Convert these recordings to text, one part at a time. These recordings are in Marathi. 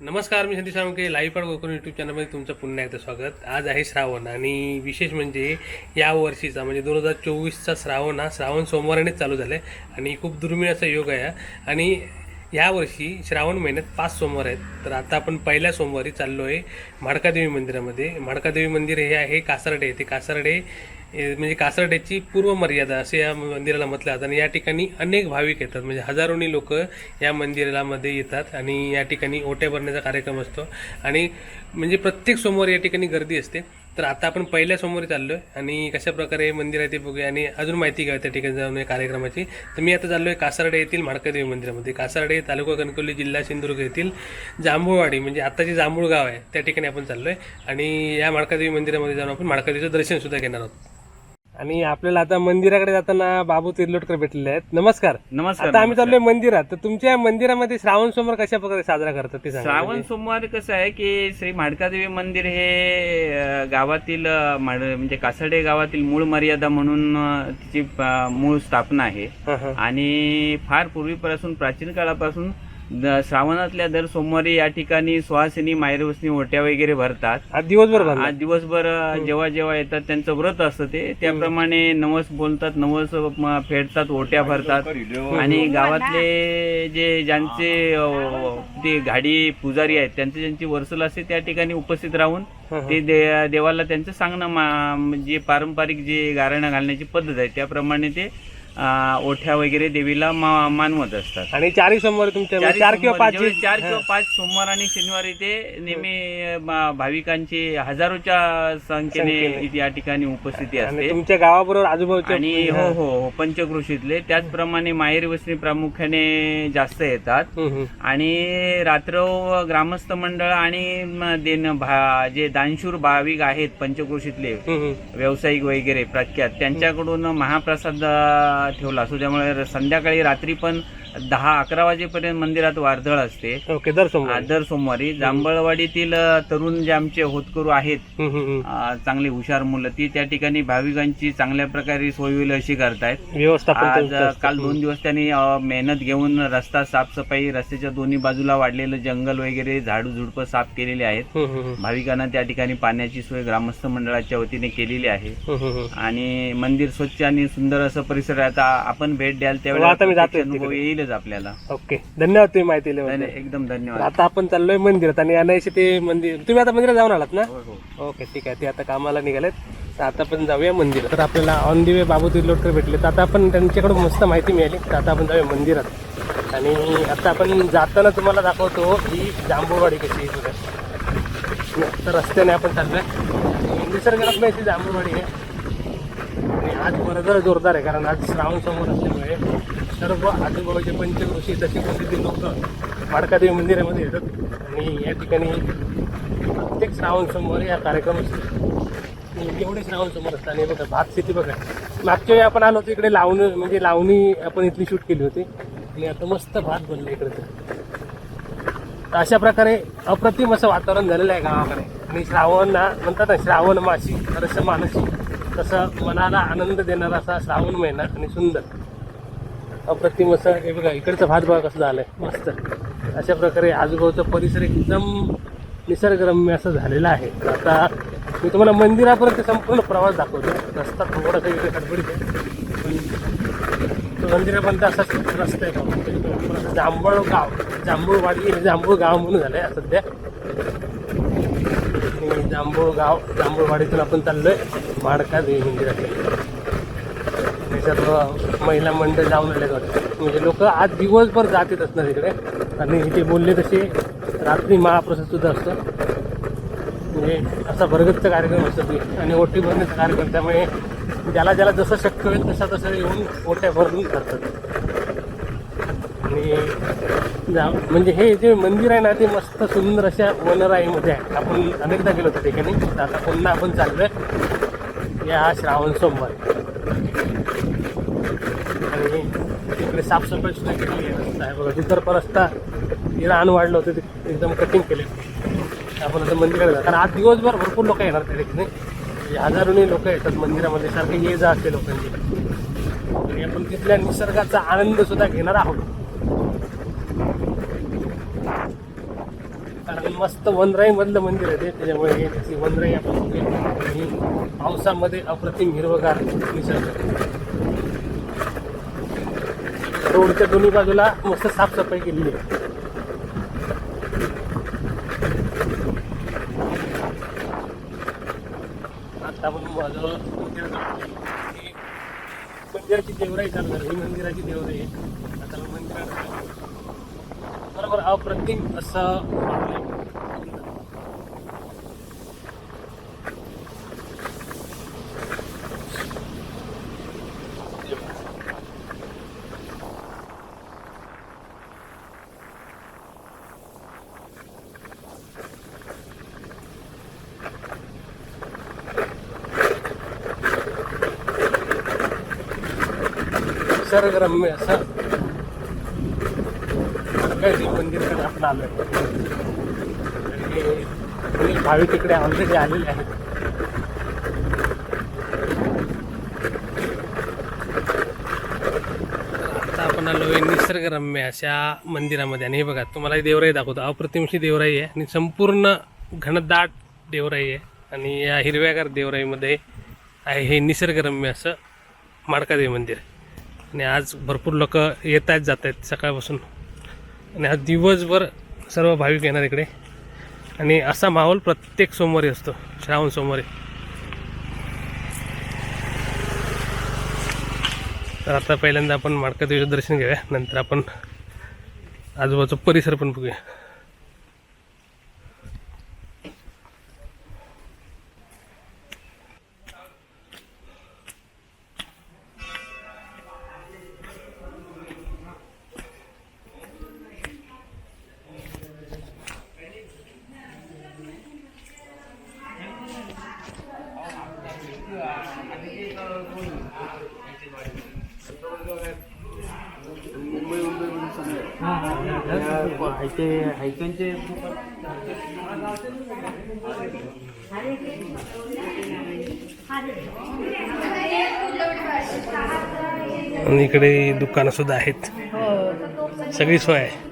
नमस्कार मी संदीप साळुंके लाईव्ह पाड कोकण यूट्यूब चॅनलमध्ये तुमचं पुन्हा एकदा स्वागत. आज आहे श्रावण आणि विशेष म्हणजे या वर्षीचा म्हणजे दोन हजार चोवीसचा श्रावण हा. श्रावण सोमवारानेच चालू झाला आहे आणि खूप दुर्मिळ असा योग आहे हा. आणि यावर्षी श्रावण महिन्यात पाच सोमवार आहेत. तर आता आपण पहिल्या सोमवारी चाललो आहे म्हाडकादेवी मंदिरामध्ये. म्हाडकादेवी मंदिर हे आहे कासारडे. ते कासारडे म्हणजे कासरड्याची पूर्व मर्यादा असे या मंदिराला म्हटलं जातं. आणि या ठिकाणी अनेक भाविक येतात. म्हणजे हजारोनी लोक या मंदिरामध्ये येतात आणि या ठिकाणी ओट्या भरण्याचा कार्यक्रम असतो. आणि म्हणजे प्रत्येक सोमवारी या ठिकाणी गर्दी असते. तर आता आपण पहिल्या सोमवारी चाललो आहे आणि कशा प्रकारे हे मंदिर आहे ते बघूया आणि अजून माहिती घ्या त्या ठिकाणी जाऊन या कार्यक्रमाची. तर मी आता चाललो आहे कासारडे येथील म्हाडकादेवी मंदिरामध्ये. कासारडे तालुका कणकवली जिल्हा सिंधुदुर्ग येथील जांभूळवाडी म्हणजे आता जे जांभूळ गाव आहे त्या ठिकाणी आपण चाललो आहे आणि या माडकादेवी मंदिरामध्ये जाऊन आपण माडकादेवीचं दर्शनसुद्धा घेणार आहोत. आणि आपल्याला आता मंदिराकडे जाताना बाबू तिर्लोटकर भेटलेले आहेत. नमस्कार. नमस्कार आता आम्ही चाललोय मंदिरात. तर तुमच्या मंदिरामध्ये श्रावण सोमवार कशा प्रकारे साजरा करतात ते सांगा श्रावण सोमवार कसं आहे की श्री म्हाडकादेवी मंदिर हे अ, गावातील अ, माड- म्हणजे कासडे गावातील मूळ मर्यादा म्हणून अ, तिची अ, मूळ स्थापना आहे. हा, हा. आणि फार पूर्वीपासून प्राचीन काळापासून द- श्रावणातल्या दर सोमवारी या ठिकाणी सुहासिनी मायरवसनी ओट्या वगैरे भरतात. आज दिवसभर आज दिवसभर अ, जेव्हा जेव्हा येतात त्यांचं व्रत असतं ते. त्याप्रमाणे नवस बोलतात नवस म, फेडतात ओट्या भरतात. आणि गावातले जे ज्यांचे अ, ते गाडी पुजारी आहेत त्यांचे ज्यांची वर्सल असते त्या ठिकाणी उपस्थित राहून ते दे- देवाला त्यांचं सांगणं मा- जे पारंपरिक जे गारणं घालण्याची पद्धत आहे त्याप्रमाणे ते अ, ओठ्या वगैरे देवीला मा- मानवत असतात आणि चारही सोमवार तुमच्या म्हणजे चार किंवा पाच चार किंवा पाच सोमवार आणि शनिवारी ते नेहमी अ, भाविकांची हजारोच्या संख्येने संख्येने. इथे या ठिकाणी उपस्थिती आणि असते तुमच्या गावाबरोबर आजूबाजूच्या आणि हो हो हो पंचकृषीतले त्याचप्रमाणे माहेरी वसनी प्रामुख्याने जास्त येतात हम्म, हम्म. आणि रात्र ग्रामस्थ मंडळ आणि म देन भा जे दानशूर भाविक आहेत हम्म, हम्म. व्यावसायिक वगैरे प्रख्यात त्यांच्याकडून महाप्रसाद अ, ठेवला असतो. त्यामुळे संध्याकाळी रात्री पण दहा अकरा वाजेपर्यंत मंदिरात वारधळ असते. ओके दर सोमवार. दर सोमवारी. जांभळवाडीतील तरुण जे आमचे होतकरू आहेत चांगली हुशार मुलं ती त्या ठिकाणी भाविकांची चांगल्या प्रकारे सोय होईल अशी करतायत. आज. काल दोन दिवस त्यांनी मेहनत घेऊन रस्ता साफसफाई रस्त्याच्या दोन्ही बाजूला वाढलेलं जंगल वगैरे झाडू झुडपं साफ केलेले आहेत. भाविकांना त्या ठिकाणी पाण्याची सोय ग्रामस्थ मंडळाच्या वतीने केलेली आहे. आणि मंदिर स्वच्छ आणि सुंदर असं परिसर आहे. आता आपण भेट द्याल हो, त्यावेळेला आता मी जातोय अनुभव तिकडे. येईलच आपल्याला. ओके. धन्यवाद तुम्ही माहिती दिल्याबद्दल. धन्य- एकदम धन्यवाद. आता आपण चाललोय मंदिरात आणि अनायशी ते मंदिर. तुम्ही आता मंदिरात जाऊन आलात ना? हो, हो. ओके ठीक आहे. ते आता कामाला निघालेत. तर आता आपण जाऊया मंदिरात. तर आपल्याला ऑन दी वे बाबू तिर्लोटकर भेटले. तर आता आपण त्यांच्याकडून मस्त माहिती मिळाली. तर आता आपण जाऊया मंदिरात. आणि आता आपण जाताना तुम्हाला दाखवतो ही जांभूळवाडी कशी आहे. बघा तर रस्त्याने आपण चाललोय. निसर्गरम्य अशी जांभूळवाडी आहे. आज वर्दळ जोरदार आहे कारण आज श्रावण समोर असल्यामुळे सर्व आजूबाजूचे पंचकृषी तशी प्रसिद्धी लोक माडकादेवी मंदिरामध्ये येतात. आणि या ठिकाणी प्रत्येक श्रावण समोर या कार्यक्रम असतो एवढे श्रावण समोर असतात. आणि बघा भात शेती बघा. मागच्या वेळी आपण आलो होतो इकडे लावणी म्हणजे लावणी आपण इथली शूट केली होती. आणि आता मस्त भात बनले इकडे तर. अशा प्रकारे अप्रतिम असं वातावरण झालेलं आहे गावाकडे. आणि श्रावण म्हणतात ना श्रावण मासी रस मानसी. तसं मनाला आनंद देणारा असा श्रावण महिना आणि सुंदर. अप्रतिम असं हे बघा इकडचं भात बघा कसं आहे मस्त. अशा प्रकारे आजूबाजूचा परिसर एकदम निसर्गरम्य असं झालेलं आहे. आता मी तुम्हाला मंदिरापर्यंत संपूर्ण प्रवास दाखवतो. रस्ता थोडासा इकडे खडबडीत आहे. तो मंदिरापर्यंत असा रस्ता आहे बघा. जांभूळ गाव जांभूळवाडी हे जांभूळ गाव म्हणून झालं आहे सध्या. जांभूळ गाव जांभूळवाडीतून आपण चाललोय. माडका देवी मंदिराकडे. त्याच्यात महिला मंडळ जाऊन आले वाटतं. म्हणजे लोक आज दिवसभर जात येत असणार इकडे. आणि इथे बोलले तसे रात्री महाप्रसाद सुद्धा असतो. म्हणजे असा भरगतचा कार्यक्रम असतो ती आणि ओटी भरण्याचा कार्यक्रम. त्यामुळे ज्याला ज्याला जसं शक्य होईल तसा तसं येऊन ओट्या भरून करतात. आणि जा म्हणजे हे जे मंदिर आहे ना ते मस्त सुंदर अशा वनराईमध्ये आहे. आपण अनेकदा गेलो त्या ठिकाणी. आता पुन्हा आपण चाललोय या श्रावण सोमवार. आणि तिकडे साफसफाई सुद्धा केलेली आहे. रस्ता आहे बघा. तिथं रस्ता तिला वाढलं होतं ते एकदम कटिंग केले. आपण आता मंदिरात जातो कारण आज दिवसभर भरपूर लोक येणार त्या ठिकाणी. म्हणजे हजारोनी लोक येतात मंदिरामध्ये. सारखे ये जा असते लोकांची. आणि आपण तिथल्या निसर्गाचा आनंद सुद्धा घेणार आहोत. कारण मस्त वनराई मधलं मंदिर आहे ते त्याच्यामुळे हे त्याची वनराई आपण बघूया. आणि पावसामध्ये अप्रतिम हिरवगार निसर्ग. रोडच्या दोन्ही बाजूला मस्त साफसफाई केलेली आहे. आता आपण बाजूला मंदिराची देवराई चालणार ही मंदिराची देवराई आहे. आता मंदिरात आलो. बरोबर अप्रतिम असं वाटलंय. निसर्गरम्य असं मंदिराकडे आलो? आहे आणि भाविक इकडे ऑलरेडी आलेले आहेत. आता आपण आलोय निसर्गरम्य अशा मंदिरामध्ये. आणि हे बघा तुम्हाला देवराई दाखवतो. अप्रतिमशी देवराई आहे आणि संपूर्ण घनदाट देवराई आहे. आणि या हिरव्यागार देवराईमध्ये आहे हे निसर्गरम्य असं माडकादेवी मंदिर. आणि आज भरपूर लोक येत आहेत जात आहेत सकाळपासून. आणि आज दिवसभर सर्व भाविक येणार इकडे. आणि असा माहोल प्रत्येक सोमवारी असतो श्रावण सोमवारी. तर आता पहिल्यांदा आपण माडकादेवीचं दर्शन घेऊया नंतर आपण आजूबाजूचा परिसर पण बघूया. आणि इकडे दुकानं सुद्धा आहेत. सगळी सोय आहे.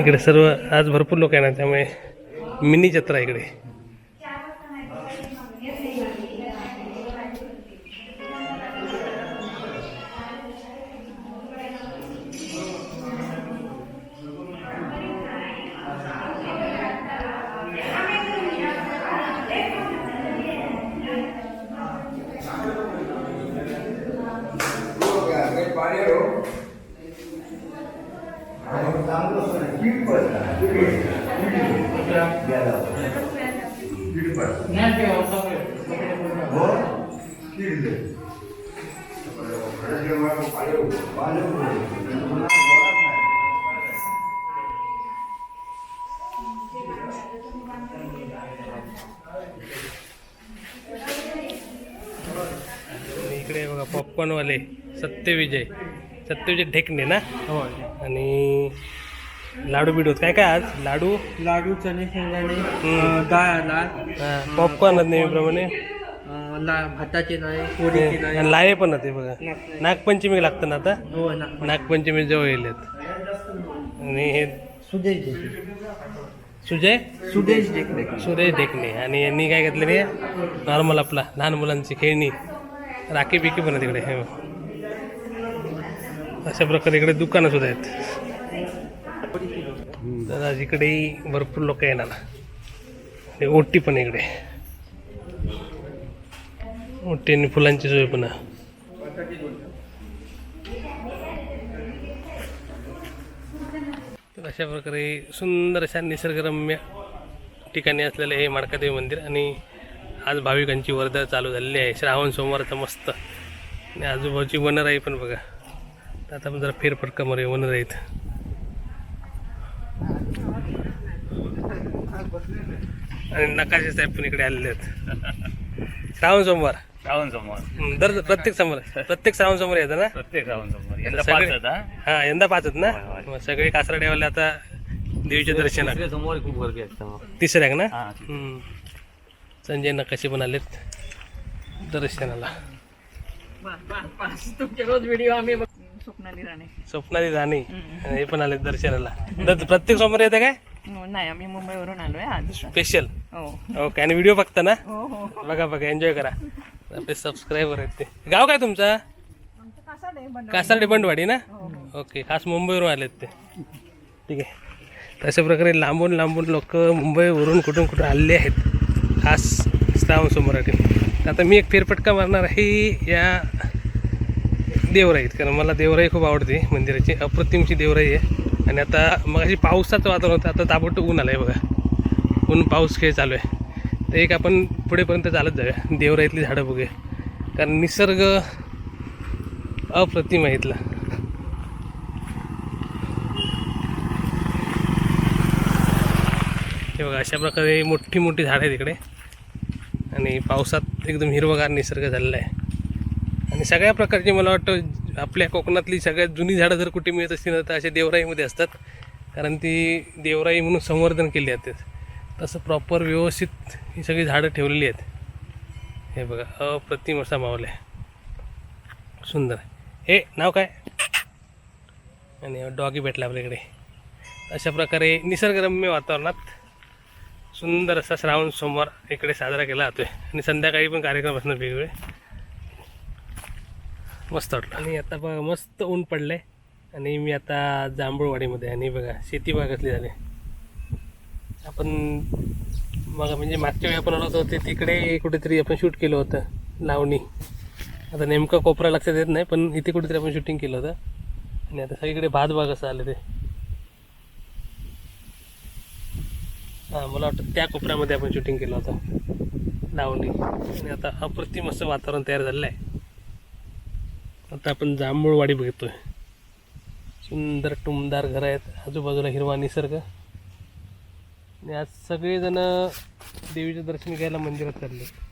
इकडे सर्व आज भरपूर लोक आहे ना त्यामुळे मिनी जत्रा इकडे. इकडे आणि इकडे बघा पॉपकॉर्नवाले सत्यविजय सत्यविजय ढेकणे ना आणि लाडू बिडू काय काय आज? लाडू? लाडू चणे शेंगदाणे डाळ डाळ पॉपकॉर्न नेहमीप्रमाणे. भाताचे लाये पण ते बघा. नागपंचमी लागतं ना आता? हो नागपंचमी. जवळ येलेत आणि हे सुदेश देशे सुजय? सुदेश देखणे सुरेश ढेकणे आणि यांनी काय घेतलं रे? नॉर्मल आपला लहान मुलांची खेळणी. राखी बिकी पण तिकडे हे बघ. अशा प्रकारे इकडे दुकानं सुद्धा आहेत. तर आज इकडेही भरपूर लोक येणार आणि ओटी पण इकडे. ओटी आणि फुलांची सोय पण. तर अशा प्रकारे सुंदर अशा निसर्गरम्य ठिकाणी असलेलं हे माडकादेवी मंदिर आणि आज भाविकांची वर्दळ चालू झालेली आहे. श्रावण सोमवारचं मस्त. आणि आजूबाजूची वनराई पण बघा. आता आपण जरा फेरफटका मारूया वनराईत. आणि नकाशे साहेब पण इकडे आलेले आहेत. श्रावण सोमवार. श्रावण सोमवार. हं, दर प्रत्येक सोमवार. प्रत्येक श्रावण सोमवार येतं ना? प्रत्येक श्रावण सोमवार. यंदा सगळे- आहेत, हा? हा यंदा पाच आहेत ना? होय, होय. मग सगळे कासरडेवाले आता देवीच्या दर्शनाला समोर खूप गर्दी असते मग. तिसऱ्याक ना? हा. हम्म. संजय नकाशे पण आलेत दर्शनाला. तुमचे रोज व्हिडिओ आम्ही बघ- स्वप्नाली राणे. स्वप्नाली राणे. हे पण आलेत दर्शनाला. दर- प्रत्येक सोमवार येते काय? नाही आम्ही मुंबईवरून आलोय आज स्पेशल हो. ओके आणि व्हिडिओ बघता ना? हो हो. बघा बघा एन्जॉय करा. आपले सबस्क्रायबर आहेत ते. गाव काय तुमचा? कासारडे बंडवाडी. ना? ओके खास मुंबईवरून आलेत ते. ठीक आहे. तशा प्रकारे लांबून लांबून लोक मुंबईवरून कुठून कुठून आलेले आहेत. खास श्रावण तर आता मी एक फेरफटका मारणार आहे या देवराईत कारण मला देवराई खूप आवडते मंदिराची. अप्रतिमची देवराई आहे. आणि आता मग अशी पावसाचं वातावरण होतं आता ताबडतोब ऊन आलं आहे बघा. ऊन पाऊस खेळ चालू आहे. तर एक आपण पुढेपर्यंत चालत जाऊया. देवराईतली झाडं बघूया. कारण निसर्ग अप्रतिम आहे इथला. हे बघा अशा प्रकारे मोठी मोठी झाडं आहेत इकडे. आणि पावसात एकदम हिरवगार निसर्ग झालेला आहे. आणि सगळ्या प्रकारची मला वाटतं आपल्या कोकणातली सगळ्यात जुनी झाडं जर कुठे मिळत असतील ना तर अशा देवराईमध्ये असतात. कारण ती देवराई म्हणून संवर्धन केली जाते. तसं प्रॉपर व्यवस्थित ही सगळी झाडं ठेवलेली आहेत. हे बघा अप्रतिम असा मावला आहे. सुंदर. हे नाव काय? आणि डॉगी भेटला आपल्याकडे. अशा प्रकारे निसर्गरम्य वातावरणात सुंदर असा श्रावण सोमवार इकडे साजरा केला जातो आहे आणि संध्याकाळी पण कार्यक्रम असणार वेगवेगळे. मस्त वाटलं. आणि आता बघा मस्त ऊन पडलंय. आणि मी आता जांभूळवाडीमध्ये आणि बघा शेती बघा कसली झाली. आपण बघा म्हणजे मागच्या वेळी आपण आलो होतो ते तिकडे कुठेतरी आपण शूट केलं होतं लावणी. आता नेमकं कोपरा लक्षात येत नाही पण इथे कुठेतरी आपण शूटिंग केलं होतं. आणि आता सगळीकडे भात बाग असं आले ते हां मला वाटतं त्या कोपऱ्यामध्ये आपण शूटिंग केलं होतं लावणी. आणि आता अप्रतिम असं वातावरण तयार झालेलं आहे. आता आपण जांभूळवाडी बघतोय. सुंदर टुमदार घरं आहेत. आजूबाजूला हिरवा निसर्ग. आणि आज सगळेजण देवीचं दर्शन घ्यायला मंदिरात चालले.